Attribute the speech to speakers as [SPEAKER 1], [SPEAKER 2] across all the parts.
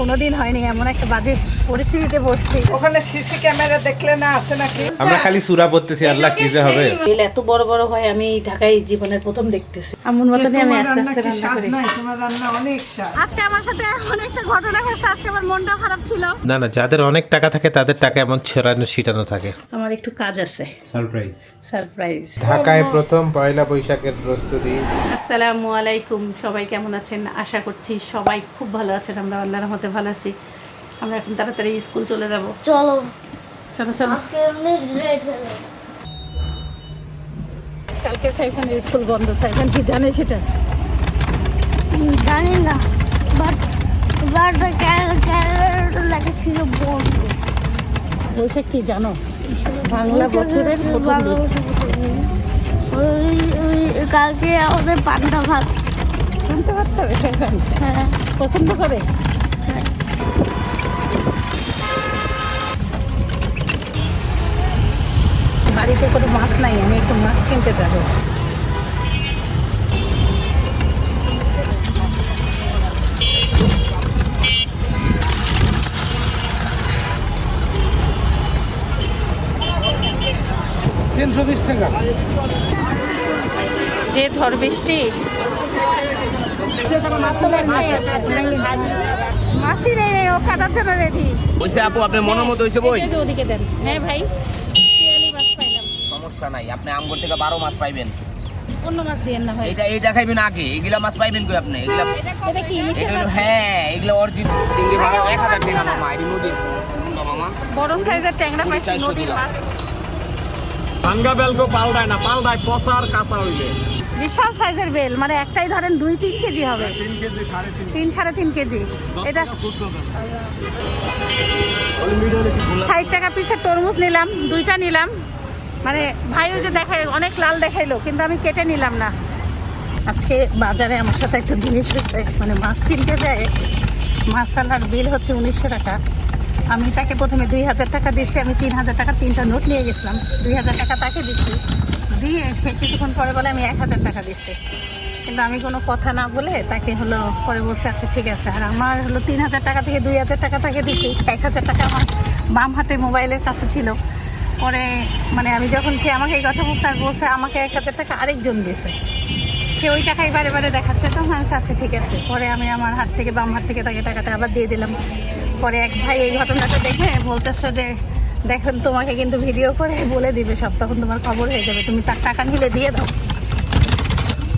[SPEAKER 1] কোনোদিন হয়নি এমন একটা বাজে পরিস্থিতিতে পড়ছি।
[SPEAKER 2] ওখানে সিসি ক্যামেরা দেখলে না আসে নাকি?
[SPEAKER 3] আমরা খালি সুরা পড়তেছি আল্লাহ কি যে হবে?
[SPEAKER 1] বিল এত বড় বড় হয় আমি ঢাকায় জীবনের প্রথম দেখতেছি। এমন মতনই আমি আস্তে আস্তে রান্না করি।
[SPEAKER 2] তোমার রান্না অনেক স্বাদ।
[SPEAKER 1] আজকে আমার সাথে অনেকটা ঘটনা ঘটছে আজকে আমার মনটাও খারাপ ছিল।
[SPEAKER 3] না না যাদের অনেক টাকা থাকে তাদের টাকা এমন ছেড়ানো ছিটানো থাকে।
[SPEAKER 1] আমার একটু কাজ আছে।
[SPEAKER 3] সারপ্রাইজ
[SPEAKER 1] সারপ্রাইজ
[SPEAKER 3] ঢাকায় প্রথম পয়লা বৈশাখের প্রস্তুতি।
[SPEAKER 1] আসসালামু আলাইকুম সবাই কেমন আছেন? আশা করছি সবাই খুব ভালো আছেন। আমরা আল্লাহর রহমতে ভালো আছি। আমরা এখন তাড়াতাড়ি স্কুল চলে যাব।
[SPEAKER 4] চলো।
[SPEAKER 1] চলো চলো।
[SPEAKER 4] আজকে
[SPEAKER 1] কালকে সাইফানের স্কুল বন্ধ। সাইফান কি জানে সেটা?
[SPEAKER 4] জানি না বাট বাট ক্যালেন্ডার লেগেছিল বন্ধ।
[SPEAKER 1] বৈশাখ কি জানো? বাংলা বছরের প্রথম।
[SPEAKER 4] ওই ওই কালকে আমাদের পান্তা ভাত।
[SPEAKER 1] পারতে হবে সাইফান।
[SPEAKER 4] হ্যাঁ।
[SPEAKER 1] পছন্দ করে? বাড়িতে কোনো মাছ নাই আমি একটু মাছ কিনতে যাব।
[SPEAKER 2] তিনশো বিশ টাকা।
[SPEAKER 1] যে ঝড় বৃষ্টি। মাসি রে ও কাটার জন্য রেডি
[SPEAKER 5] বলছে আপু আপনার মনের মতো হয়েছে বই?
[SPEAKER 1] ওদিকে দেন। হ্যাঁ ভাই।
[SPEAKER 5] সমস্যা নাই। আপনি আমগর থেকে বারো মাস পাইবেন।
[SPEAKER 1] অন্য মাছ দিয়ে না ভাই
[SPEAKER 5] এইটা এইটা খাইবেন আগে। এগুলা মাছ পাইবেন কই আপনি? এগুলা
[SPEAKER 1] এটা কি
[SPEAKER 5] এটা হ্যাঁ এগুলা চিংড়ি ভাড়া এক হাজার টাকা মামা এটি
[SPEAKER 1] বড় সাইজের ট্যাংরা পাইছি নদীর মাছ।
[SPEAKER 6] ভাঙ্গা বেলকো পাল্টায় না পাল্টায় পচার কাঁচা হইলে
[SPEAKER 1] বিশাল সাইজের বেল মানে একটাই ধরেন দুই তিন কেজি হবে।
[SPEAKER 6] তিন সাড়ে তিন
[SPEAKER 1] তিন সাড়ে তিন কেজি। এটা ষাট টাকা পিসের তরমুজ নিলাম দুইটা নিলাম। মানে ভাই ওই যে দেখাই অনেক লাল দেখাইলো, কিন্তু আমি কেটে নিলাম না। আজকে বাজারে আমার সাথে একটা জিনিস হয়েছে মানে মাছ কিনতে যায় মাসালার বিল হচ্ছে উনিশশো টাকা। আমি তাকে প্রথমে দুই হাজার টাকা দিয়েছি, আমি তিন হাজার টাকা তিনটা নোট নিয়ে গেছিলাম। দুই হাজার টাকা তাকে দিচ্ছি দিয়ে সে কিছুক্ষণ পরে বলে, আমি এক হাজার টাকা দিচ্ছি কিন্তু আমি কোনো কথা না বলে তাকে হলো, পরে বলছে আচ্ছা ঠিক আছে। আর আমার হলো তিন হাজার টাকা থেকে দুই হাজার টাকা তাকে দিছি এক হাজার টাকা আমার বাম হাতে মোবাইলের কাছে ছিল। পরে মানে আমি যখন সে আমাকে এই কথা বলছে, আর বলছে আমাকে এক হাজার টাকা আরেকজন দিয়েছে। সে ওই টাকাই বারে বারে দেখাচ্ছে। তো হ্যাঁ আচ্ছা ঠিক আছে। পরে আমি আমার হাত থেকে, বাম হাত থেকে তাকে টাকাটা আবার দিয়ে দিলাম। পরে এক ভাই এই ঘটনাটা দেখে বলতেছে যে, দেখেন, তোমাকে কিন্তু ভিডিও করে বলে দিবে সব। তখন তোমার খবর হয়ে যাবে। তুমি তার টাকা নিলে দিয়ে দাও।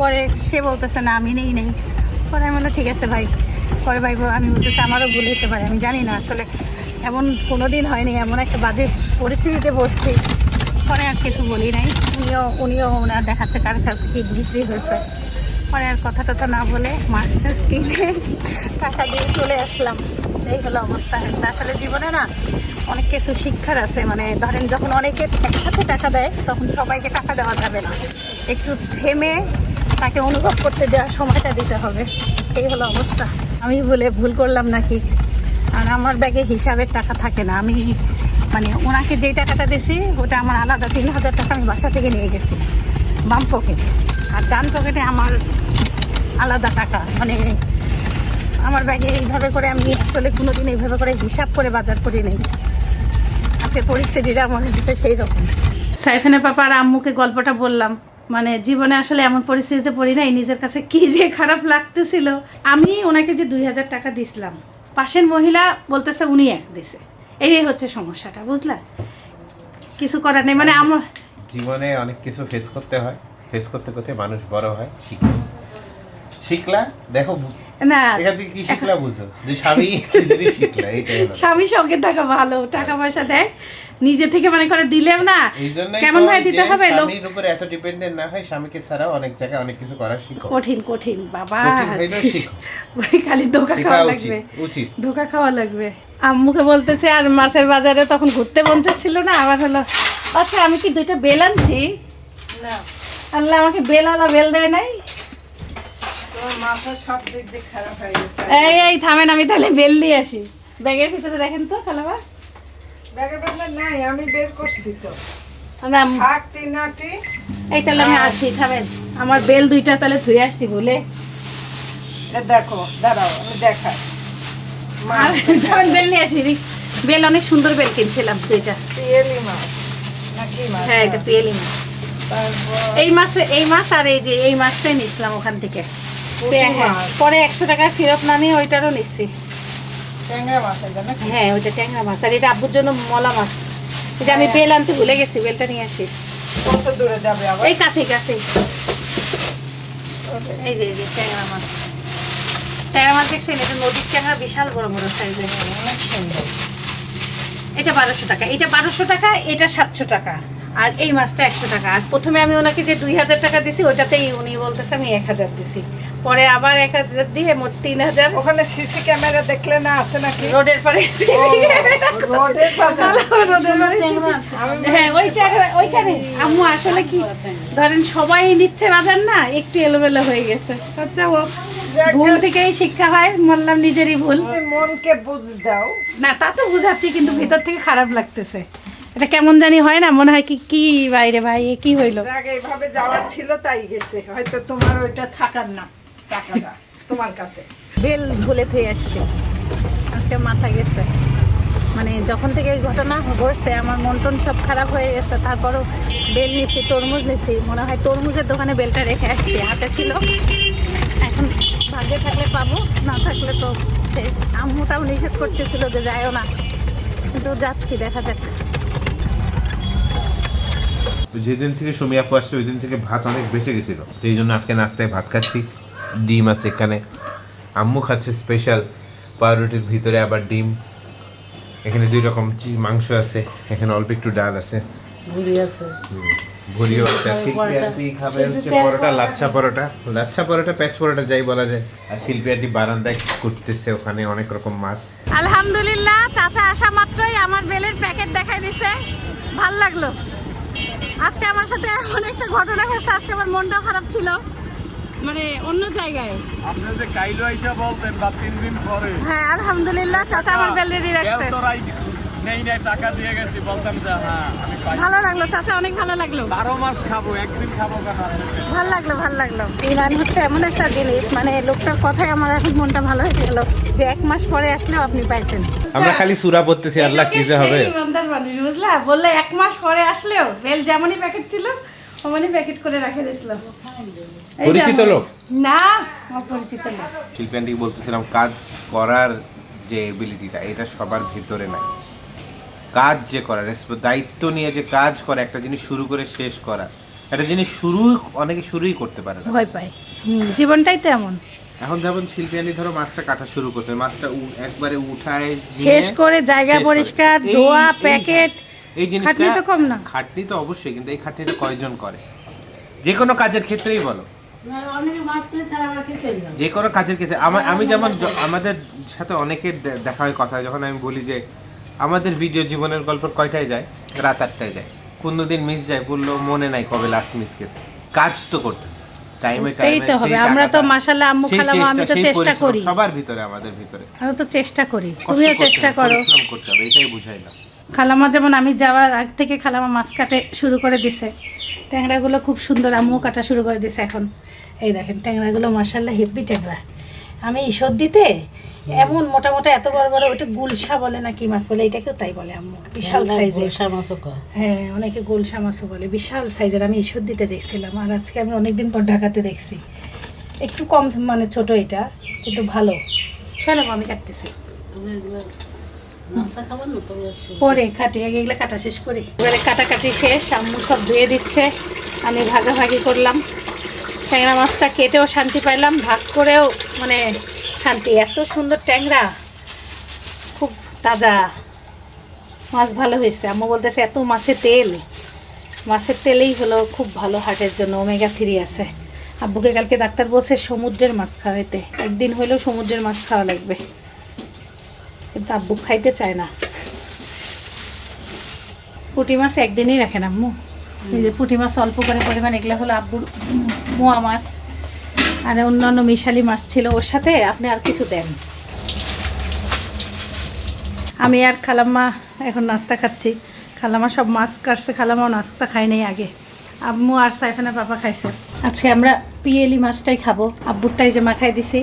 [SPEAKER 1] পরে সে বলতেছে, না, আমি নেই নেই। পরে আমি বলল ঠিক আছে ভাই। পরে ভাই আমি বলতেছে, আমারও ভুল হতে পারে। আমি জানি না আসলে এমন কোনো দিন হয়নি, এমন একটা বাজে পরিস্থিতিতে পড়ছি। পরে আর কিছু বলি নাই। উনিও উনিও ওনার দেখাচ্ছে কার কাছে কি বিক্রি হয়েছে। পরে আর কথা টথা না বলে মাছ টাছ কিনে টাকা দিয়ে চলে আসলাম। এই হলো অবস্থা হয়েছে। আসলে জীবনে না অনেক কিছু শিক্ষার আছে। মানে ধরেন যখন অনেকে একসাথে টাকা দেয়, তখন সবাইকে টাকা দেওয়া যাবে না। একটু থেমে তাকে অনুভব করতে দেওয়ার সময়টা দিতে হবে। এই হলো অবস্থা। আমি বলে ভুল করলাম নাকি? আর আমার ব্যাগে হিসাবের টাকা থাকে না। আমি মানে ওনাকে যেই টাকাটা দিয়েছি ওটা আমার আলাদা তিন হাজার টাকা আমি বাসা থেকে নিয়ে গেছি, বাম পকেটে। আর ডান পকেটে আমার আলাদা টাকা। মানে আমার ব্যাগে এইভাবে করে আমি আসলে কোনোদিন এইভাবে করে হিসাব করে বাজার করি নেই। আজকে পরিস্থিতিটা মনে হচ্ছে সেই রকম সাইফানের পাপা আর আম্মুকে গল্পটা বললাম। মানে জীবনে আসলে এমন পরিস্থিতিতে পড়ি নাই, নিজের কাছে কি যে খারাপ লাগতেছিল। আমি ওনাকে যে দুই হাজার টাকা দিছিলাম পাশের মহিলা বলতেছে উনি এক দিছে এই হচ্ছে সমস্যাটা, বুঝলা? কিছু করার নেই মানে আমার
[SPEAKER 3] জীবনে অনেক কিছু ফেস করতে হয়। ফেস করতে করতে মানুষ বড় হয়, শিখে। শিখলা, দেখো
[SPEAKER 1] না
[SPEAKER 3] কি শিখলা বুঝো? যে স্বামী শিখলা
[SPEAKER 1] স্বামী সঙ্গে থাকা ভালো টাকা পয়সা দেয়। নিজে থেকে মানে করে দিলেও না কেমন ভাই দিতে হবে লোক?
[SPEAKER 3] স্বামীর উপর এত ডিপেন্ডেন্ট না হয় স্বামীকে ছাড়াও অনেক জায়গায় অনেক কিছু করা শিখো।
[SPEAKER 1] কঠিন কঠিন বাবা। ওই খালি ধোকা খাওয়া লাগবে।
[SPEAKER 3] উচিত।
[SPEAKER 1] ধোকা খাওয়া লাগবে। আম্মুকে বলতেছে আর মাছের বাজারে তখন ঘুরতে মন ছিল না? আবার হলো আচ্ছা আমি কি দুইটা বেল আনছি? আল্লাহ আমাকে বেল আলা বেল দেয় নাই
[SPEAKER 2] তোমার মাথা সব দিক দিয়ে খারাপ হয়ে গেছে
[SPEAKER 1] এই এই থামেন আমি তাহলে বেল দিয়ে আসি। ব্যাগের ভিতরে দেখেন তো খালাবা।
[SPEAKER 2] ব্যাগে ব্যাগে নাই আমি বের করছি তো।
[SPEAKER 1] না
[SPEAKER 2] শাক তিন আটি।
[SPEAKER 1] এই তাহলে আমি আসি থামেন। আমার বেল দুইটা তাহলে ধুয়ে আসছি বলে।
[SPEAKER 2] দেখো দাঁড়াও আমি দেখাই।
[SPEAKER 1] বেল নিয়ে আসি রিক- বেল অনেক সুন্দর বেল কিনছিলাম দুইটা
[SPEAKER 2] পিয়েলি মাছ। নাকি মাছ?
[SPEAKER 1] হ্যাঁ এটা পিয়েলি মাছ। এই মাসে এই মাছ আর এই যে এই মাছটাই নিছিলাম ওখান থেকে। পরে একশো টাকা ফেরত ওইটারও নিচ্ছি
[SPEAKER 2] এটা
[SPEAKER 1] হ্যাঁ ওইটা ট্যাংরা মাছ। আর এটা আব্বুর জন্য মলা মাছ। যে আমি বেল আনতে ভুলে গেছি বেলটা নিয়ে আসি।
[SPEAKER 2] কত দূরে যাবে আবার?
[SPEAKER 1] এই কাছেই কাছেই। এই যে এই যে ট্যাংরা মাছ। ট্যাংরা মাছ দেখছেন? এটা নদীর ট্যাংরা বিশাল বড় বড় সাইজের
[SPEAKER 2] অনেক সুন্দর।
[SPEAKER 1] এটা বারোশো টাকা। এটা বারোশো টাকা এটা সাতশো টাকা। আর এই মাছটা একশো টাকা। আর প্রথমে আমি ওনাকে যে দুই হাজার টাকা দিছি ওটাতেই উনি বলতেছে আমি এক হাজার দিছি। পরে আবার এক হাজার দিয়ে মোট তিন হাজার।
[SPEAKER 2] ওখানে সিসি ক্যামেরা দেখলে না আছে নাকি?
[SPEAKER 1] রোডের পরে
[SPEAKER 2] রোডের বাজার
[SPEAKER 1] রোডের পরে হ্যাঁ ওইখানে। আম্মু আসলে কি ধরেন সবাই নিচ্ছে বাজার না একটু এলোমেলো হয়ে গেছে। আচ্ছা ও ভুল থেকেই শিক্ষা হয় বললাম নিজেরই ভুল।
[SPEAKER 2] মনকে বুঝ দাও।
[SPEAKER 1] না তা তো বুঝাচ্ছি কিন্তু ভিতর থেকে খারাপ লাগতেছে। এটা কেমন জানি হয় না মনে হয় কি কি বাইরে ভাই কি হইল?
[SPEAKER 2] এইভাবে যাওয়ার ছিল তাই গেছে। হয়তো তোমার ওইটা থাকার না। টাকাটা তোমার কাছে।
[SPEAKER 1] বেল ভুলে থয়ে আসছে। আজকে মাথা গেছে। মানে যখন থেকে এই ঘটনা ঘটছে আমার মন টন সব খারাপ হয়ে গেছে। তারপরও বেল নিছি তরমুজ নিছি। মনে হয় তরমুজের দোকানে বেলটা রেখে আসছি। হাতে ছিল। এখন ভাগ্যে থাকলে পাবো না থাকলে তো শেষ। আম্মুটাও নিষেধ করতেছিল যে যায়ও না। কিন্তু যাচ্ছি দেখা যাক।
[SPEAKER 3] যেদিন থেকে সমী আপু আসছে ওই দিন থেকে ভাত অনেক বেঁচে গেছিল। সেই জন্য আজকে নাস্তায় ভাত খাচ্ছি। ডিম আছে এখানে। আম্মু খাচ্ছে স্পেশাল পাউরুটির ভিতরে আবার ডিম। এখানে দুই রকম চি- মাংস আছে এখানে অল্প একটু ডাল আছে। ভুড়িও আছে। শিল্পী আন্টি খাবে হচ্ছে পরোটা লাচ্ছা পরোটা। লাচ্ছা পরোটা প্যাচ পরোটা যাই বলা যায়। আর শিল্পী আন্টি বারান্দায় করতেছে ওখানে অনেক রকম মাছ।
[SPEAKER 1] আলহামদুলিল্লাহ চাচা আসা মাত্রই আমার বেলের প্যাকেট দেখাই দিছে। ভালো লাগল। আজকে আমার সাথে এমন একটা ঘটনা ঘটছে আজকে আমার মনটাও খারাপ ছিল। মানে অন্য জায়গায়।
[SPEAKER 6] আপনি যে কাইলো আইসা বলতেন বা তিন দিন পরে।
[SPEAKER 1] হ্যাঁ আলহামদুলিল্লাহ চাচা আমার রেডি রাখছে।
[SPEAKER 6] তোরাই নেই টাকা দিয়ে গেছি বলতাম যে হ্যাঁ আমি
[SPEAKER 1] ভালো লাগল চাচা অনেক ভালো লাগল।
[SPEAKER 6] বারো মাস খাব একদিন খাব
[SPEAKER 1] ভালো লাগল ভালো লাগল। ইমান হচ্ছে এমন একটা জিনিস মানে লোকটার কথায় আমার এখন মনটা ভালো হয়ে গেল যে এক মাস পরে আসলেও আপনি পাইতেন।
[SPEAKER 3] আমরা খালি সুরা পড়তেছি আল্লাহ কি যে হবে।
[SPEAKER 1] ইমানদার মানুষ বুঝলা? বললে এক মাস পরে আসলেও বেল যেমনই প্যাকেট ছিল অমনই প্যাকেট করে রাখে দিয়েছিল।
[SPEAKER 3] পরিচিত লোক?
[SPEAKER 1] না অপরিচিত লোক।
[SPEAKER 3] শিল্পী আন্টিকে বলতেছিলাম কাজ করার যে এবিলিটিটা এটা সবার ভিতরে নাই। কাজ যে করা দায়িত্ব নিয়ে যে কাজ করা একটা জিনিস শুরু করে শেষ করা একটা জিনিস শুরু অনেকে শুরুই করতে পারে না।
[SPEAKER 1] ভয় হুম, জীবনটাই তো এমন।
[SPEAKER 3] এখন যেমন শিল্পী ধরো মাছটা কাটা শুরু করছে মাছটা একবারে উঠায়
[SPEAKER 1] শেষ করে জায়গা পরিষ্কার ধোয়া প্যাকেট
[SPEAKER 3] এই জিনিসটা
[SPEAKER 1] খাটনি তো কম না।
[SPEAKER 3] খাটনি তো অবশ্যই কিন্তু এই খাটনিটা কয়জন করে? যে কোনো কাজের ক্ষেত্রেই বলো। যে কোনো কাজের ক্ষেত্রে আমি যেমন আমাদের সাথে অনেকের দেখা হয় কথা যখন আমি বলি যে আমাদের ভিডিও জীবনের গল্প কয়টায় যায়? রাত আটটায় যায়। কোনো দিন মিস যায় বলল মনে নাই কবে লাস্ট মিস গেছে। কাজ তো করতে টাইমে
[SPEAKER 1] করতেই হবে। আমরা তো মাশাআল্লাহ আম্মু খালাম্মু আমি তো চেষ্টা করি।
[SPEAKER 3] সবার ভিতরে আমাদের ভিতরে।
[SPEAKER 1] আমরা তো চেষ্টা করি। তুমিও চেষ্টা করো।
[SPEAKER 3] পরিশ্রম করতে হবে এটাই বুঝাই না।
[SPEAKER 1] খালামা যেমন আমি যাওয়ার আগ থেকে খালামা মাছ কাটে শুরু করে দিছে। ট্যাংরাগুলো খুব সুন্দর আম্মু কাটা শুরু করে দিছে এখন। এই দেখেন ট্যাংরাগুলো মার্শাল্লাহ হেভি ট্যাংরা। আমি ঈশ্বর দিতে এমন মোটা মোটা এত বড় বড় ওটা গুলশা বলে না কি মাছ বলে এটাকেও তাই বলে আম্মু। বিশাল সাইজের। হ্যাঁ অনেকে গোলসা মাছও বলে বিশাল সাইজের আমি ঈশ্বর দিতে দেখছিলাম আর আজকে আমি অনেকদিন পর ঢাকাতে দেখছি। একটু কম মানে ছোট এটা কিন্তু ভালো। চলো আমি কাটতেছি। পরে কাটি আগে এগুলো কাটা শেষ করি। এবারে কাটাকাটি শেষ আম্মু সব ধুয়ে দিচ্ছে আমি ভাগাভাগি করলাম। ট্যাংরা মাছটা কেটেও শান্তি পাইলাম, ভাগ করেও মানে শান্তি। এত সুন্দর ট্যাংরা, খুব তাজা। মাছ ভালো হয়েছে। আম্মু বলতেছে, এত মাছে তেল। মাছের তেলেই হলো খুব ভালো হার্টের জন্য, ওমেগা থ্রি আছে। আব্বুকে কালকে ডাক্তার বলছে, সমুদ্রের মাছ খাওয়াইতে। একদিন হলেও সমুদ্রের মাছ খাওয়া লাগবে। কিন্তু আব্বু খাইতে চায় না। পুঁটি মাছ একদিনই রাখেন আম্মু। যে পুঁটি মাছ অল্প করে পরিমাণ, এগুলো হলো আব্বুর মোয়া মাছ আর অন্যান্য মিশালি মাছ ছিল ওর সাথে, আপনি আর কিছু দেন। আমি আর খালাম্মা এখন নাস্তা খাচ্ছি। খালাম্মা সব মাছ কাটছে, খালাম্মাও নাস্তা খায় নাই আগে। আম্মু আর সাইফানা পাপা খাইছে। আজকে আমরা পিয়েলি মাছটাই খাব। আব্বুরটাই যে মাখাই দিছি,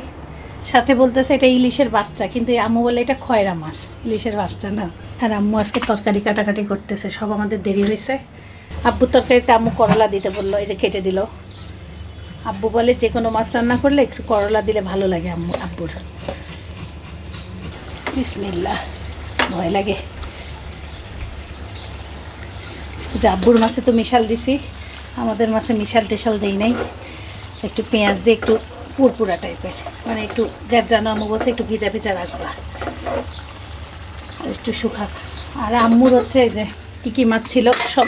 [SPEAKER 1] সাথে বলতেছে এটা ইলিশের বাচ্চা, কিন্তু আম্মু বলে এটা খয়রা মাছ, ইলিশের বাচ্চা না। আর আম্মু আজকে তরকারি কাটাকাটি করতেছে, সব আমাদের দেরি হয়েছে আব্বুর তরকারিতে আম্মু করলা দিতে বলল, এই যে কেটে দিল। আব্বু বলে, যে কোনো মাছ রান্না করলে একটু করলা দিলে ভালো লাগে আম্মু, আব্বুর। বিসমিল্লা ভয় লাগে। যে আব্বুর মাছে তো মিশাল দিছি, আমাদের মাছে মিশাল টেশাল দেই নাই। একটু পেঁয়াজ দিয়ে একটু পুরপুরা টাইপের মানে একটু গ্যাড্রানো আম্মু বলছে, একটু ভিজা ভিজা রাখবা। একটু শুকা। আর আম্মুর হচ্ছে এই যে কী কী মাছ ছিল, সব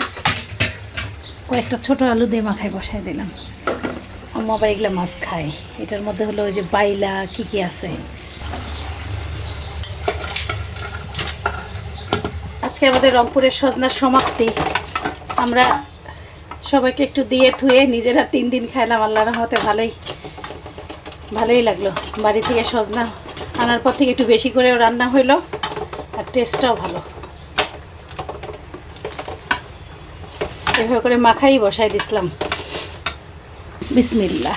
[SPEAKER 1] কয়েকটা ছোট আলু দিয়ে মাখায় বসায় দিলাম। আম্মু আবার এগুলো মাছ খায়। এটার মধ্যে হলো ওই যে বাইলা, কী কী আছে? আজকে আমাদের রংপুরের সজনার সমাপ্তি। আমরা সবাইকে একটু দিয়ে থুয়ে নিজেরা তিন দিন খাইলাম আল্লাহ রহমতে ভালোই ভালোই লাগল। বাড়ি থেকে সজনা আনার পর থেকে একটু বেশি করেও রান্না হইল, আর টেস্টটাও ভালো। এভাবে করে মাখাই বসাই দিছিলাম। বিসমিল্লা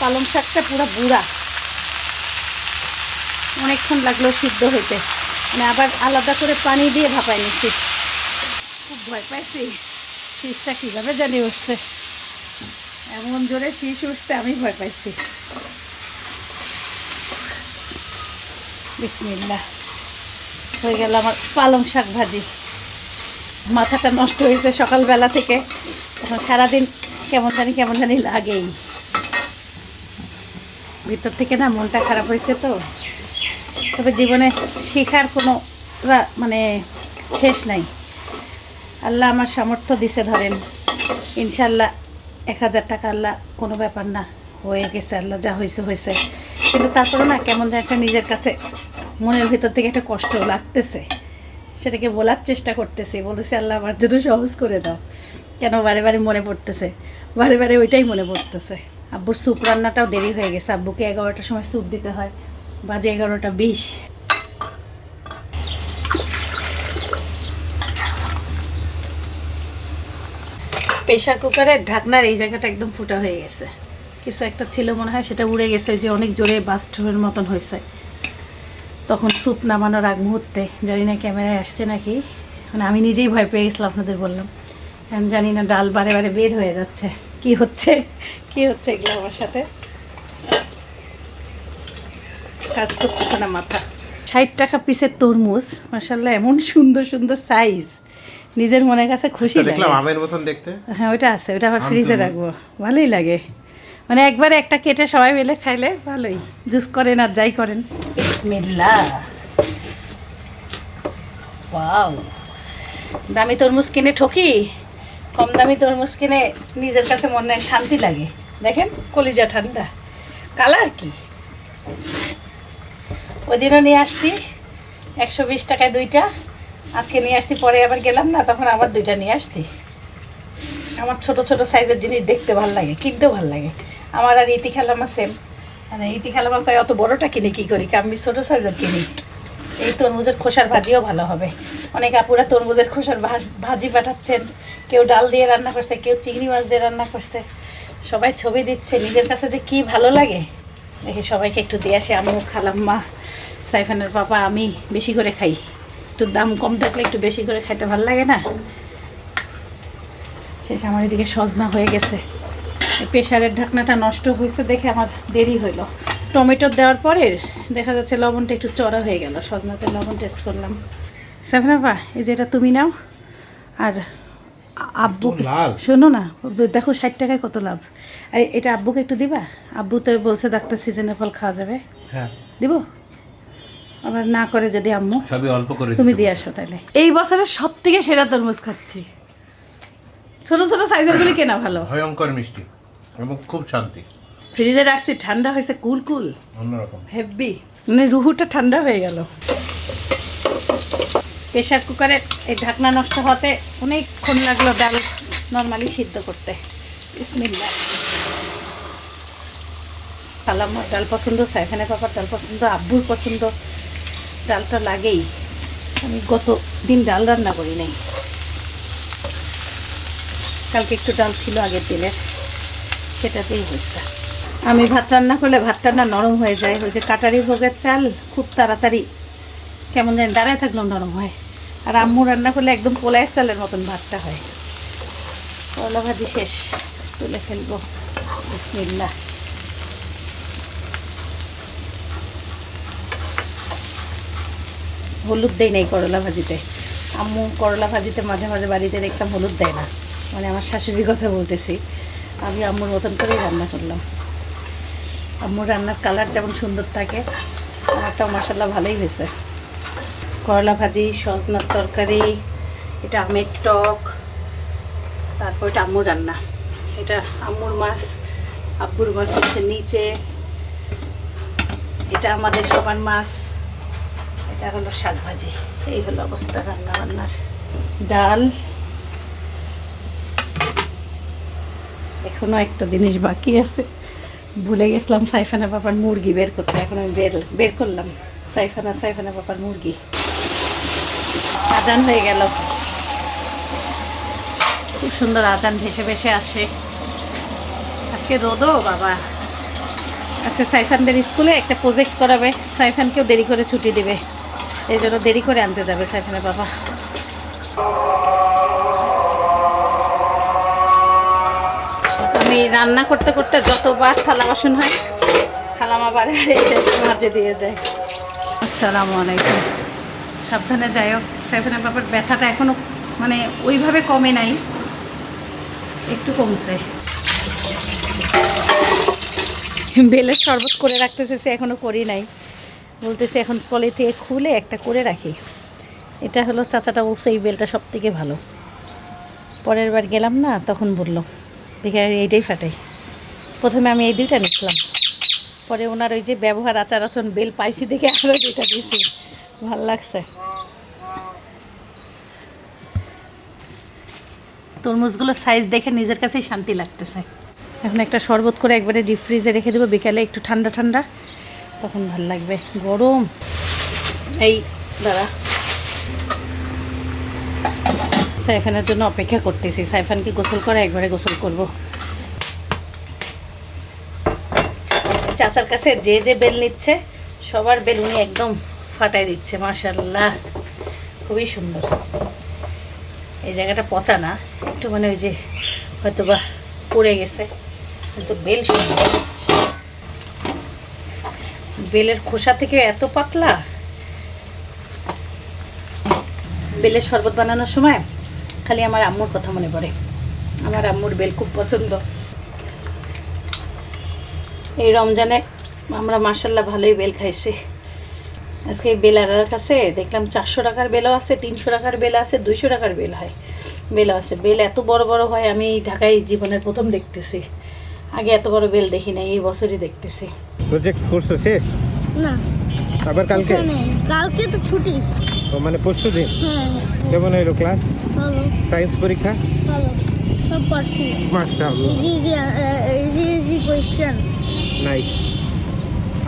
[SPEAKER 1] পালং শাকটা পুরো বুড়া। অনেকক্ষণ লাগল সিদ্ধ হইতে। মানে আবার আলাদা করে পানি দিয়ে ভাপাই নিচ্ছি খুব ভয় পাইছি। শীষটা কীভাবে জানি উঠছে এমন জোরে শীষ উঠছে আমি ভয় পাইছি। বিসমিল্লা হয়ে গেল আমার পালং শাক ভাজি। মাথাটা নষ্ট হয়েছে সকালবেলা থেকে। এখন সারাদিন কেমন জানি কেমন জানি লাগেই। ভিতর থেকে না মনটা খারাপ হয়েছে তো। তবে জীবনে শেখার কোনো মানে শেষ নাই। আল্লাহ আমার সামর্থ্য দিছে ধরেন। ইনশাল্লাহ এক হাজার টাকা আল্লাহ কোনো ব্যাপার না, হয়ে গেছে আল্লাহ যা হয়েছে হয়েছে। কিন্তু তারপরে না কেমন যেন একটা নিজের কাছে মনের ভিতর থেকে একটা কষ্ট লাগতেছে। সেটাকে বলার চেষ্টা করতেছি। বলতেছি, আল্লাহ, আমার জন্য সহজ করে দাও। কেন বারে বারে মনে পড়তেছে। বারে বারে ওইটাই মনে পড়তেছে। আব্বুর স্যুপ রান্নাটাও দেরি হয়ে গেছে। আব্বুকে এগারোটার সময় স্যুপ দিতে হয়। বাজে এগারোটা বিশ। প্রেশার কুকারের ঢাকনার এই জায়গাটা একদম ফুটা হয়ে গেছে। কিছু একটা ছিল মনে হয়, সেটা উড়ে গেছে যে অনেক জোরে বাস্টমের মতন হয়েছে। তখন স্যুপ নামানোর আগ মুহূর্তে জানি না ক্যামেরায় আসছে নাকি মানে আমি নিজেই ভয় পেয়ে গেছিলাম আপনাদের বললাম। এখন জানি না ডাল বারে বারে বের হয়ে যাচ্ছে। কি হচ্ছে? কি হচ্ছে এগুলো আমার সাথে? কাজ করতেছে না মাথা। ষাট টাকা পিসের তরমুজ মাসাল্লাহ এমন সুন্দর সুন্দর সাইজ নিজের মনের কাছে খুশি
[SPEAKER 3] দেখলাম আমের মতন দেখতে।
[SPEAKER 1] হ্যাঁ ওটা আছে ওটা আবার ফ্রিজে রাখব। ভালোই লাগে। মানে একবারে একটা কেটে সবাই মিলে খাইলে ভালোই। জুস করেন আর যাই করেন। বিসমিল্লা ওয়াও। দামি তরমুজ কিনে ঠকি, কম দামি তরমুজ কিনে নিজের কাছে মনে শান্তি লাগে। দেখেন, কলিজা ঠান্ডা। কালার কি? ওই দিনও নিয়ে আসছি, একশো বিশ টাকায় দুইটা। আজকে নিয়ে আসছি, পরে আবার গেলাম না, তখন আবার দুইটা নিয়ে আসছি। আমার ছোট ছোট সাইজের জিনিস দেখতে ভালো লাগে, কিনতেও ভালো লাগে। আমার আর ইতি খেলামা সেম মানে ইতি খেলামা কয় অত বড়টা কিনে কি করি আমি ছোট সাইজের কিনি। এই তরমুজের খোসার ভাজিও ভালো হবে। অনেক আপুরা তরমুজের খোসার ভাজি পাঠাচ্ছেন। কেউ ডাল দিয়ে রান্না করছে, কেউ চিংড়ি মাছ দিয়ে রান্না করছে। সবাই ছবি দিচ্ছে, নিজের কাছে যে কি ভালো লাগে। দেখি সবাইকে একটু দিয়ে আসি আমিও খালাম মা সাইফানের পাপা, আমি বেশি করে খাই। একটু দাম কম থাকলে একটু বেশি করে খাইতে ভালো লাগে না? শেষ আমার এদিকে সজনা হয়ে গেছে। প্রেশারের ঢাকনাটা নষ্ট হয়েছে দেখে আমার দেরি হইল। টমেটো দেওয়ার পরে দেখা যাচ্ছে লবণটা একটু চড়া হয়ে গেল। সজনাতে লবণ টেস্ট করলাম। সাফনাপা এই যে এটা তুমি নাও। আর আব্বু শোনো না দেখো ষাট টাকায় কত লাভ। আর এটা আব্বুকে একটু দিবা? আব্বু তো বলছে ডাক্তার সিজনের ফল খাওয়া যাবে।
[SPEAKER 3] হ্যাঁ।
[SPEAKER 1] দিব? আবার না করে যদি আম্মু।
[SPEAKER 3] সবই অল্প করে
[SPEAKER 1] তুমি দিয়ে আসো তাহলে। এই বছরের সব থেকে সেরা তরমুজ খাচ্ছি। ছোট ছোট সাইজের গুলি কেনা ভালো।
[SPEAKER 3] ভয়ঙ্কর মিষ্টি। এবং খুব শান্তি।
[SPEAKER 1] ফ্রিজে রাখছি ঠান্ডা হয়েছে কুল কুল।
[SPEAKER 3] অন্যরকম।
[SPEAKER 1] হেভি মানে রুহুটা ঠান্ডা হয়ে গেল। প্রেশার কুকারে এই ঢাকনা নষ্ট হতে অনেকক্ষণ লাগল ডাল নর্মালি সিদ্ধ করতে। ইসমিল্লা খালাম্মার ডাল পছন্দ সাইফানে পাপার ডাল পছন্দ আব্বুর পছন্দ। ডালটা লাগেই। আমি গত দিন ডাল রান্না করি নাই। কালকে একটু ডাল ছিল আগের দিনের। সেটাতেই হয়েছে। আমি ভাত রান্না করলে ভাতটা না নরম হয়ে যায়। ওই যে কাটারি ভোগের চাল খুব তাড়াতাড়ি কেমন যেন দাঁড়ায় থাকলেও নরম হয়। আর আম্মু রান্না করলে একদম পোলায়ের চালের মতন ভাতটা হয়। করলা ভাজি শেষ। তুলে ফেলব। বিসমিল্লাহ। হলুদ দেয় নাই করলা ভাজিতে। আম্মু করলা ভাজিতে মাঝে মাঝে বাড়িতে দেখতাম হলুদ দেয় না। মানে আমার শাশুড়ির কথা বলতেছি। আমি আম্মুর মতন করেই রান্না করলাম। আম্মুর রান্নার কালার যেমন সুন্দর থাকে আমারটাও মশাল্লা ভালোই হয়েছে। করলা ভাজি, সজনার তরকারি, এটা আমের টক, তারপর এটা আম্মুর রান্না। এটা আম্মুর মাছ, আব্বুর মাছ হচ্ছে নিচে। এটা আমাদের সবার মাছ। এটা হলো শাক ভাজি। এই হলো অবস্থা রান্না বান্নার ডাল এখনও একটা জিনিস বাকি আছে। ভুলে গেছিলাম সাইফানা বাবার মুরগি বের করতে, এখন আমি বের বের করলাম। সাইফানা সাইফানা বাবার মুরগি। আজান হয়ে গেল। খুব সুন্দর আজান ভেসে ভেসে আসে। আজকে রোদও বাবা। আজকে সাইফানদের স্কুলে একটা প্রজেক্ট করাবে। সাইফানকেও দেরি করে ছুটি দেবে। এই জন্য দেরি করে আনতে যাবে সাইফানের বাবা। আমি রান্না করতে করতে যতবার থালা বাসন হয়, থালা মা বারে মাঝে দিয়ে যায়। আসসালামু আলাইকুম। সাবধানে যাই হোক সাইফানের বাবার ব্যথাটা এখনও মানে ওইভাবে কমে নাই, একটু কমছে। বেলের শরবত করে রাখতেছে সে এখনও করি নাই। বলতেছে এখন থেকে খুলে একটা করে রাখি। এটা হলো চাচাটা বলছে এই বেলটা সব থেকে ভালো। পরের বার গেলাম না, তখন বলল দেখে এইটাই ফাটাই প্রথমে আমি এই দুইটা নিচ্ছিলাম। পরে ওনার ওই যে ব্যবহার আচার আচরণ বেল পাইছি দেখে আরও দুইটা দিয়েছি। ভালো লাগছে। তরমুজগুলোর সাইজ দেখে নিজের কাছেই শান্তি লাগতেছে। এখন একটা শরবত করে একবারে ডিপ ফ্রিজে রেখে দেবো। বিকালে একটু ঠান্ডা ঠান্ডা তখন ভালো লাগবে। গরম! এই দাদা সাইফানের জন্য অপেক্ষা করতেছি। সাইফানকে গোসল করে একবারে গোসল করব। চাচার কাছে যে যে বেল নিচ্ছে, সবার বেল উনি একদম ফাটাই দিচ্ছে মার্শাল্লাহ খুবই সুন্দর। এই জায়গাটা পচা না, একটু মানে ওই যে হয়তো বা পড়ে গেছে। কিন্তু বেল সুন্দর। বেলের খোসা থেকে এত পাতলা? বেলের শরবত বানানোর সময় খালি আমার আম্মুর কথা মনে পড়ে। আমার আম্মুর বেল খুব পছন্দ। এই রমজানে আমরা মার্শাল্লাহ ভালোই বেল খাইছি। আজকে এই বেলার কাছে দেখলাম চারশো টাকার বেলও আছে তিনশো টাকার বেল আছে দুইশো টাকার বেল হয়। বেল আছে। বেল এত বড় বড় হয় আমি ঢাকায় জীবনের প্রথম দেখতেছি। আগে এত বড় বেল দেখি না এই বছরই দেখতেছি।
[SPEAKER 3] প্রজেক্ট করছ শেষ?
[SPEAKER 4] না।
[SPEAKER 3] আবার কালকে?
[SPEAKER 4] কালকে তো ছুটি।
[SPEAKER 3] ও মানে পরশু দিন?
[SPEAKER 4] হ্যাঁ
[SPEAKER 3] কেমন হইল ক্লাস
[SPEAKER 4] ভালো।
[SPEAKER 3] সায়েন্স পরীক্ষা?
[SPEAKER 4] ভালো। সব পারছি।
[SPEAKER 3] মাশাআল্লাহ।
[SPEAKER 4] Easy easy easy easy question
[SPEAKER 3] nice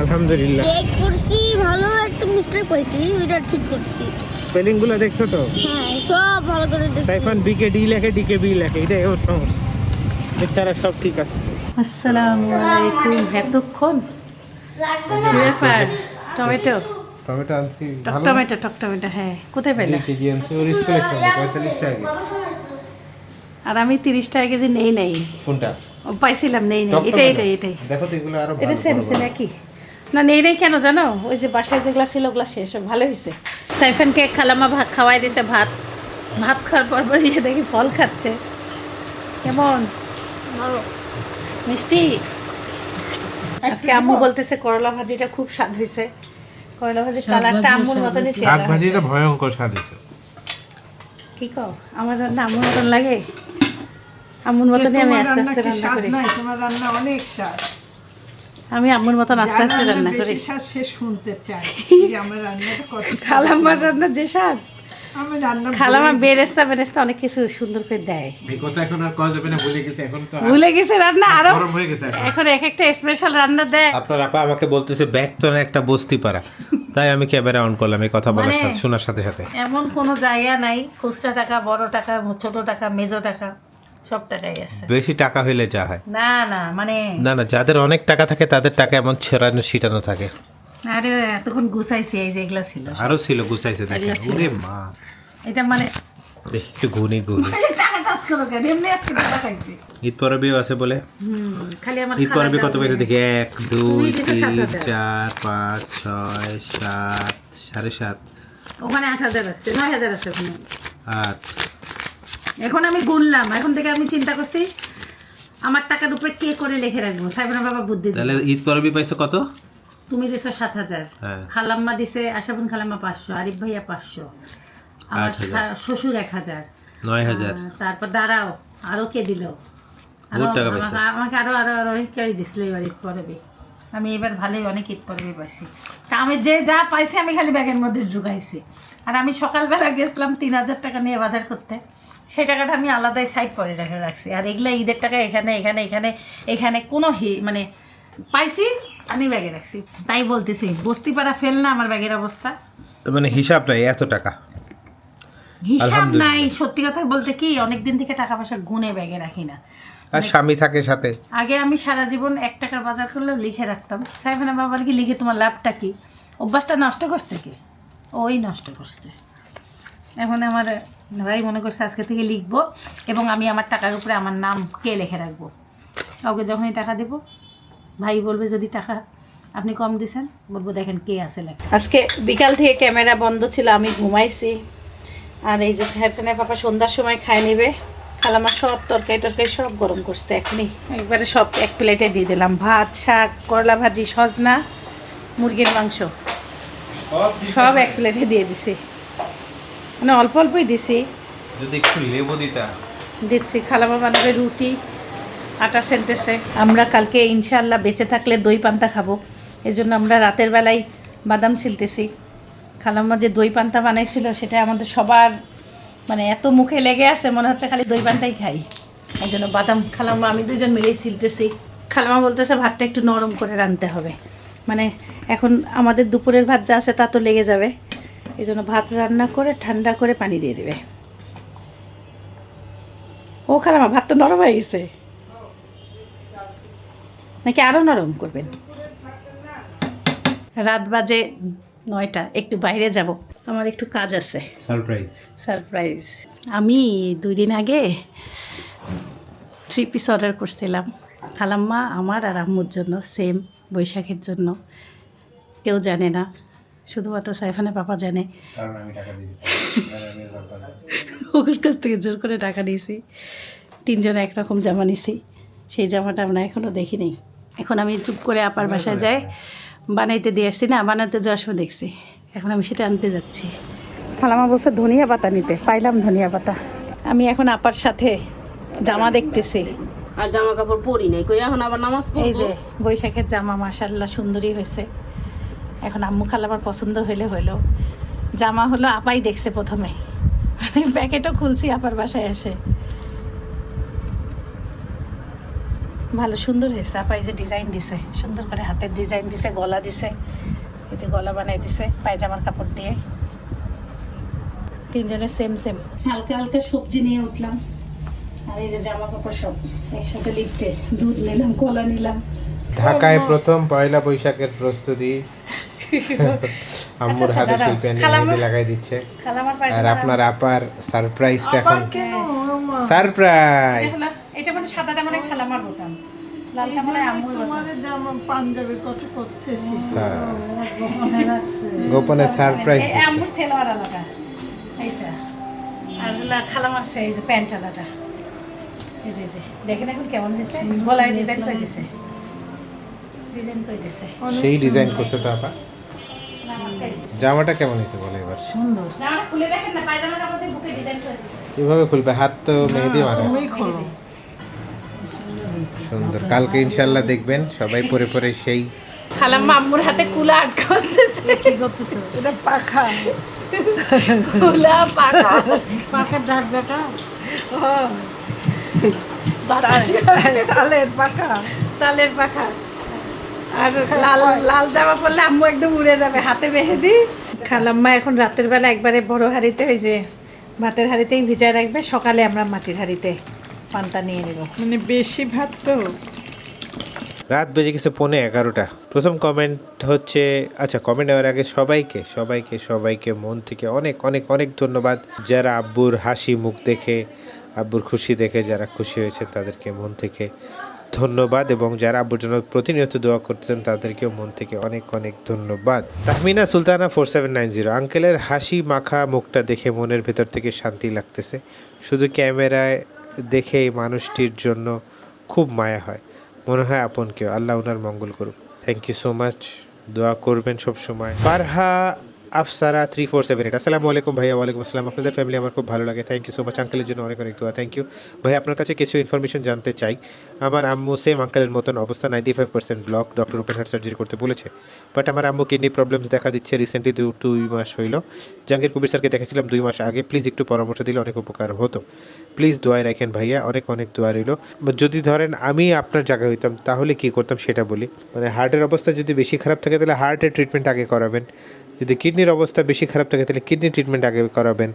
[SPEAKER 3] আলহামদুলিল্লাহ।
[SPEAKER 4] চেক করছি ভালো একটা মিস্টেক করেছি ওইটা ঠিক করছি।
[SPEAKER 3] স্পেলিংগুলো দেখছ তো?
[SPEAKER 4] হ্যাঁ সব ভালো করে দেখছি।
[SPEAKER 3] সাইফান বিকে ডি লেখে ডিকে বি লেখে এটাই ওর সমস্যা। এছাড়া সব ঠিক আছে।
[SPEAKER 1] আসসালামু আলাইকুম। এতক্ষণ? ব্যাপার টমেটো
[SPEAKER 3] টমেটো আনছি।
[SPEAKER 1] টক টমেটো টক টমেটো হ্যাঁ। কোথায় পেলে?
[SPEAKER 3] কেজি আনছি ওর স্কুলের সঙ্গে পঁয়তাল্লিশ টাকা
[SPEAKER 1] আর আমি তিরিশ টাকা কেজি নেই নেই।
[SPEAKER 3] কোনটা?
[SPEAKER 1] পাইছিলাম নেই নেই। এটাই এটাই এটাই।
[SPEAKER 3] দেখো তো এগুলো আরও
[SPEAKER 1] এটা সেম সেম একই। না নেই নেই কেন জানো? ওই যে বাসায় যেগুলো ছিল ওগুলো শেষ ভালো হয়েছে সাইফানকে খালামা ভাত খাওয়াই দিছে ভাত। ভাত খাওয়ার পর পর ইয়ে দেখি ফল খাচ্ছে। কেমন? মিষ্টি? আজকে আম্মু বলতেছে করলা ভাজিটা খুব স্বাদ হয়েছে করলা ভাজির কালারটা আম্মুর মতনই
[SPEAKER 3] শাক ভাজিটা ভয়ঙ্কর স্বাদ হয়েছে
[SPEAKER 1] কি কও? আমার রান্না আম্মুর মতন লাগে? আম্মুর মতনই আমি আস্তে আস্তে রান্না করি।
[SPEAKER 2] নাই? তোমার রান্না অনেক স্বাদ।
[SPEAKER 1] আমি আম্মুর মতন আস্তে আস্তে
[SPEAKER 2] রান্না
[SPEAKER 1] করি।
[SPEAKER 2] স্বাদ সে শুনতে চাই যে আমার রান্নাটা কত সালাম
[SPEAKER 1] খালাম্মার রান্না যে স্বাদ? খালামা বেরেস্তা বেরেস্তা অনেক কিছু সুন্দর করে দেয়।
[SPEAKER 3] কথা এখন আর কওয়া যাবে না ভুলে গেছে এখন তো
[SPEAKER 1] ভুলে গেছে রান্না আরও
[SPEAKER 3] গরম হয়ে গেছে এখন।
[SPEAKER 1] এখন এক একটা স্পেশাল রান্না দেয়
[SPEAKER 3] আপনার আপা আমাকে বলতেছে ব্যাগ একটা বস্তি পাড়া। তাই আমি ক্যামেরা অন করলাম এই কথা বলার
[SPEAKER 1] মানে-
[SPEAKER 3] সাথে শোনার সাথে সাথে।
[SPEAKER 1] এমন কোনো জায়গা নাই খুচরা টাকা বড় টাকা ছোট টাকা মেজো টাকা সব টাকাই আছে।
[SPEAKER 3] বেশি টাকা হইলে যা হয়।
[SPEAKER 1] না না মানে
[SPEAKER 3] না না যাদের অনেক টাকা থাকে তাদের টাকা এমন ছেড়ানো ছিটানো থাকে।
[SPEAKER 1] আরে এতক্ষণ গুছাইছি এই যে এগুলো ছিল।
[SPEAKER 3] আরও ছিল গুছাইছে দেখেন। ওরে মা।
[SPEAKER 1] এটা মানে
[SPEAKER 3] দেখ একটু গুনি গুনি
[SPEAKER 1] টাকা টাচ করো কেন? এমনি আজকে টাকা খাইছি।
[SPEAKER 3] ঈদ পরবিও আছে বলে?
[SPEAKER 1] হুম, খালি আমার
[SPEAKER 3] ঈদ পরবি কত পয়সা দেখি এক দুই
[SPEAKER 1] তুমি দিছো সাত
[SPEAKER 3] তিন চার পাঁচ ছয় সাত সাড়ে সাত।
[SPEAKER 1] ওখানে আট হাজার আসছে নয় হাজার আছে ওখানে।
[SPEAKER 3] আট।
[SPEAKER 1] এখন আমি গুনলাম এখন থেকে আমি চিন্তা করছি আমার টাকার উপরে কে করে লিখে রাখব? সাইবনা বাবা বুদ্ধি
[SPEAKER 3] তাহলে ঈদ পরবি পাইছো কত?
[SPEAKER 1] তুমি দিছো সাত হাজার।
[SPEAKER 3] হ্যাঁ।
[SPEAKER 1] খালাম্মা দিছে আশাবুন খালাম্মা পাঁচশো আরিফ ভাইয়া পাঁচশো। আমার শ্বশুর এক হাজার।
[SPEAKER 3] নয় হাজার।
[SPEAKER 1] তারপর দাঁড়াও আরও কে দিল? আমাকে- আমাকে আরও আরও আরও অনেক কেউ দিছিল এবার ঈদ পরবে। আমি এবার ভালোই অনেক ঈদ পরবে পাইছি। তা আমি যে যা পাইছি আমি খালি ব্যাগের মধ্যে ঢুকাইছি। আর আমি সকালবেলা গেছিলাম তিন হাজার টাকা নিয়ে বাজার করতে। সেই টাকাটা আমি আলাদাই সাইড করে রেখে রাখছি। আর এগুলা ঈদের টাকা এখানে এখানে এখানে এখানে কোনো মানে পাইছি আমি ব্যাগে রাখছি। তাই বলতেছি বস্তিপাড়া ফেল না আমার ব্যাগের অবস্থা?
[SPEAKER 3] মানে হিসাব নাই এত টাকা।
[SPEAKER 1] হিসাব নাই সত্যি কথা বলতে কি অনেকদিন থেকে টাকা পয়সা গুনে ব্যাগে রাখি না।
[SPEAKER 3] আর স্বামী থাকে সাথে।
[SPEAKER 1] আগে আমি সারা জীবন এক টাকার বাজার করলেও লিখে রাখতাম। সাইফানা বাবার কি লিখে তোমার লাভটা কি? অভ্যাসটা নষ্ট করছে কি? ওই নষ্ট করছে। এখন আমার ভাই মনে করছে আজকে থেকে লিখব এবং আমি আমার টাকার উপরে আমার নাম কে লিখে রাখব? কাউকে যখনই টাকা দেবো ভাই বলবে যদি টাকা আপনি কম দিছেন বলব দেখেন কে আছে লেখা। আজকে বিকাল থেকে ক্যামেরা বন্ধ ছিল আমি ঘুমাইছি। আর এই যে সাহেবখানে পাপা সন্ধ্যার সময় খায় নেবে খালামা সব তরকারি টরকারি সব গরম করছে এখনই। একবারে সব এক প্লেটে দিয়ে দিলাম ভাত শাক করলা ভাজি সজনা মুরগির মাংস। সব এক প্লেটে দিয়ে দিছি। মানে অল্প অল্পই দিছি।
[SPEAKER 3] যদি একটু লেবু দিতা।
[SPEAKER 1] দিচ্ছি খালামা বানাবে রুটি। আটা সেনতেছে আমরা কালকে ইনশাআল্লাহ বেঁচে থাকলে দই পান্তা খাব। এই জন্য আমরা রাতের বেলায় বাদাম ছিলতেছি। খালাম্মা যে দই পান্তা বানাইছিল, সেটা আমাদের সবার মানে এত মুখে লেগে আছে, মনে হচ্ছে খালি দই পান্তাই খাই। এই জন্য বাদাম, খালাম্মা, আমি দুজন মিলেই ছিলতেছি। খালাম্মা বলতেছে, ভাতটা একটু নরম করে রাঁধতে হবে। মানে এখন আমাদের দুপুরের ভাত যা আছে তা তো লেগে যাবে। এই জন্য ভাত রান্না করে, ঠান্ডা করে পানি দিয়ে দেবে। ও খালামা ভাত তো নরম হয়ে গেছে। নাকি আরও নরম করবেন? রাত বাজে নয়টা একটু বাইরে যাব। আমার একটু কাজ আছে।
[SPEAKER 3] সারপ্রাইজ।
[SPEAKER 1] সারপ্রাইজ। আমি দুই দিন আগে থ্রি পিস অর্ডার করছিলাম। খালাম্মা আমার আর আম্মুর জন্য সেম বৈশাখের জন্য। কেউ জানে না শুধুমাত্র সাইফানে পাপা জানে। ওর কাছ থেকে জোর করে টাকা নিয়েছি। তিনজন একরকম জামা নিছি। সেই জামাটা আমরা এখনও দেখিনি। এখন আমি চুপ করে আপার বাসায় যাই। বানাইতে দিয়ে আসছি না বানাতে দেওয়ার সময় দেখছি। এখন আমি সেটা আনতে যাচ্ছি। খালামা বলছে ধনিয়া পাতা নিতে পাইলাম ধনিয়া পাতা। আমি এখন আপার সাথে জামা দেখতেছি।
[SPEAKER 7] আর জামা কাপড় পরি নাই কই এখন আবার নামাজ পড়ব?
[SPEAKER 1] এই যে বৈশাখের জামা মাসাল্লাহ সুন্দরী হয়েছে। এখন আম্মু খালামার পছন্দ হইলে হইল। জামা হলো আপাই দেখছে প্রথমে। মানে প্যাকেটও খুলছি আপার বাসায় এসে। ভালো সুন্দর হয়েছে। আপা এই যে ডিজাইন দিছে সুন্দর করে হাতের ডিজাইন দিছে গলা দিছে এই যে গলা বানাই দিছে পায়জামার কাপড় দিয়ে। তিনজনের সেম সেম হালকা হালকা সবজি নিয়ে উঠলাম। আর এই যে জামা কাপড় সব একসাথে লিখতে দুধ নিলাম কলা নিলাম।
[SPEAKER 3] ঢাকায় প্রথম পয়লা বৈশাখের প্রস্তুতি। আম্মুর
[SPEAKER 1] আচ্ছা,
[SPEAKER 3] হাতে লাগাই দিচ্ছে। আর আপনার আপার সারপ্রাইজটা এখন সারপ্রাইজ
[SPEAKER 1] এটা মানে সাদাটা মানে খালামার বোতাম।
[SPEAKER 3] গোপনে সারপ্রাইজ
[SPEAKER 1] এইটা। আর খালামার এই যে প্যান্ট আলাদা। এই যে যে। দেখেন এখন কেমন হয়েছে? গলায় ডিজাইন করে দিছে। ডিজাইন করে দিছে।
[SPEAKER 3] সেই ডিজাইন করছে তো আপা। জামাটা কেমন হয়েছে বলে এবার?
[SPEAKER 1] জামাটা খুলে দেখেন না পায়জামা কাপড় দিয়ে বুকে ডিজাইন করে দিছে।
[SPEAKER 3] কীভাবে খুলবে হাত তো মেহেদি মারা
[SPEAKER 2] তুমি খোলো
[SPEAKER 3] সুন্দর। কালকে ইনশাল্লাহ দেখবেন সবাই পরে পরে সেই
[SPEAKER 1] খালাম্মা আম্মুর হাতে কুলা আটকা করতেছে। কি করতেছে?
[SPEAKER 2] এটা পাখা।
[SPEAKER 1] কুলা পাকা পাখার ঢাক বেটা।
[SPEAKER 2] তালের পাখা।
[SPEAKER 1] তালের পাখা। আর লাল লাল জামা পরলে আম্মু একদম উড়ে যাবে হাতে মেহেদি। খালাম্মা এখন রাতের বেলা একবারে বড় হাঁড়িতে ওই যে ভাতের হাঁড়িতেই ভিজায় রাখবে সকালে আমরা মাটির হাঁড়িতে। পানটা নিয়ে নিব।
[SPEAKER 2] মানে বেশি ভাত তো?
[SPEAKER 3] রাত বেজে গেছে পৌনে এগারোটা। প্রথম কমেন্ট হচ্ছে আচ্ছা কমেন্ট নেওয়ার আগে সবাইকে সবাইকে সবাইকে মন থেকে অনেক অনেক অনেক ধন্যবাদ। যারা আব্বুর হাসি মুখ দেখে আব্বুর খুশি দেখে যারা খুশি হয়েছে তাদেরকে মন থেকে ধন্যবাদ এবং যারা আব্বুর জন্য প্রতিনিয়ত দোয়া করতেছেন তাদেরকেও মন থেকে অনেক অনেক ধন্যবাদ। Tahmina Sultana four seven nine zero আঙ্কেলের হাসি মাখা মুখটা দেখে মনের ভেতর থেকে শান্তি লাগতেছে। শুধু ক্যামেরায় দেখে এই মানুষটির জন্য খুব মায়া হয়। মনে হয় আপন কেউ আল্লাহ ওনার মঙ্গল করুক। থ্যাংক ইউ সো মাচ দোয়া করবেন সব সময় Farha Afsara three four seven eight. আসসালামু আলাইকুম ভাইয়া, ওয়ালাইকুম আসসালাম। আপনাদের ফ্যামিলি আমার খুব ভালো লাগে। থ্যাংক ইউ সো মাচ আঙ্কেলের জন্য অনেক অনেক দোয়া। থ্যাংক ইউ ভাই আপনার কাছে কিছু ইনফরমেশন জানতে চাই। আমার আম্মু সেম আঙ্কেলের মতন অবস্থা ninety five percent block doctor open heart surgery করতে বলেছে। বাট আমার আম্মু কিডনি প্রবলেমস দেখা দিচ্ছে রিসেন্টলি দু দুই মাস হইল। জাহাঙ্গীর কবির স্যারকে দেখেছিলাম দুই মাস আগে। প্লিজ একটু পরামর্শ দিলে অনেক উপকার হতো। প্লিজ দোয়ায় রাখেন ভাইয়া। অনেক অনেক দোয়া রইল। যদি ধরেন আমি আপনার জায়গায় হইতাম, তাহলে কি করতাম সেটা বলি। মানে হার্টের অবস্থা যদি বেশি খারাপ থাকে, তাহলে হার্টের ট্রিটমেন্ট আগে করাবেন। যদি কিডনির অবস্থা বেশি খারাপ থাকে, তাহলে কিডনি ট্রিটমেন্ট আগে করাবেন।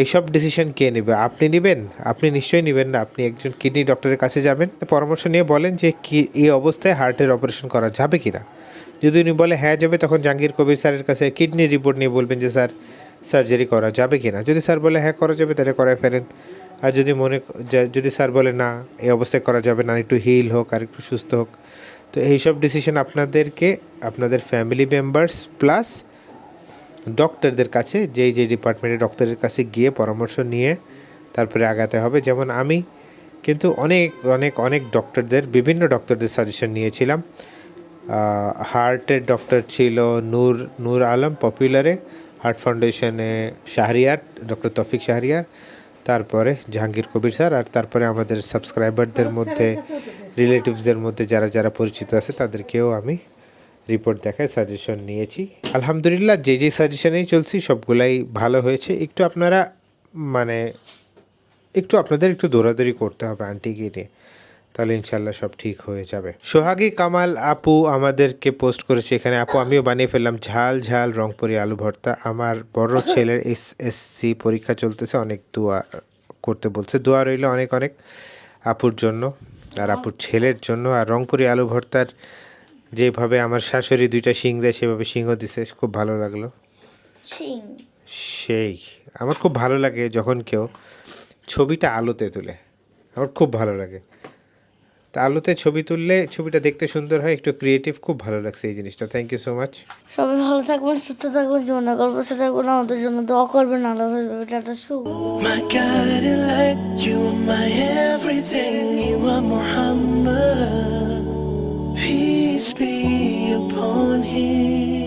[SPEAKER 3] এইসব ডিসিশন কে নেবে? আপনি নেবেন? আপনি নিশ্চয়ই নেবেন না। আপনি একজন কিডনি ডক্টরের কাছে যাবেন, পরামর্শ নিয়ে বলেন যে কি, এই অবস্থায় হার্টের অপারেশন করা যাবে কি না যদি উনি বলে হ্যাঁ যাবে, তখন জাহাঙ্গীর কবির স্যারের কাছে কিডনি রিপোর্ট নিয়ে বলবেন যে, স্যার সার্জারি করা যাবে কি না যদি স্যার বলে হ্যাঁ করা যাবে, তাহলে করায় ফেলেন। আর যদি মনে যদি স্যার বলে, না, এই অবস্থায় করা যাবে না, একটু হিল হোক আর একটু সুস্থ হোক, তো এইসব ডিসিশন আপনাদেরকে, আপনাদের ফ্যামিলি মেম্বার্স প্লাস ডক্টরদের কাছে যেই যে ডিপার্টমেন্টের ডক্টরের কাছে গিয়ে পরামর্শ নিয়ে তারপরে আগাতে হবে। যেমন আমি কিন্তু অনেক অনেক অনেক ডক্টরদের বিভিন্ন ডক্টরদের সাজেশন নিয়েছিলাম। হার্টের ডক্টর ছিল নূর নূর আলম পপুলারে হার্ট ফাউন্ডেশনে শাহরিয়ার ডক্টর তফিক শাহরিয়ার তারপরে জাহাঙ্গীর কবির স্যার আর তারপরে আমাদের সাবস্ক্রাইবারদের মধ্যে রিলেটিভসদের মধ্যে যারা যারা পরিচিত আছে তাদেরকেও আমি রিপোর্ট দেখায় সাজেশন নিয়েছি। আলহামদুলিল্লাহ, যে যে সাজেশনেই চলছি, সবগুলাই ভালো হয়েছে। একটু আপনারা মানে একটু আপনাদের একটু দৌড়াদৌড়ি করতে হবে আন্টিকে নিয়ে তাহলে ইনশাল্লাহ সব ঠিক হয়ে যাবে। সোহাগী, কামাল, আপু আমাদেরকে পোস্ট করেছে এখানে। আপু, আমিও বানিয়ে ফেললাম ঝাল ঝাল, রংপুরি আলু ভর্তা। আমার বড় ছেলের এস এসসি পরীক্ষা চলতেছে, অনেক দোয়া করতে বলছে। দোয়া রইল অনেক অনেক। আপুর জন্য আর আপুর ছেলের জন্য। আর রংপুরি আলু ভর্তার যেভাবে আমার শাশুড়ি দুইটা শিং দেয় সেভাবে শিংও দিছে খুব ভালো লাগল। সেই আমার খুব ভালো লাগে যখন কেউ ছবিটা আলোতে তোলে আমার খুব ভালো লাগে। তা আলোতে ছবি তুললে ছবিটা দেখতে সুন্দর হয় একটু ক্রিয়েটিভ খুব ভালো লাগছে এই জিনিসটা। থ্যাংক ইউ সো মাচ
[SPEAKER 4] সবাই ভালো থাকবেন সুস্থ থাকবেন জীবনে গল্প সাথে থাকবেন আমাদের জন্য দোয়া করবেন আল্লাহ হাফেজ tata Shubho
[SPEAKER 8] My guiding light, you are my everything, you are Muhammad. Peace be upon him.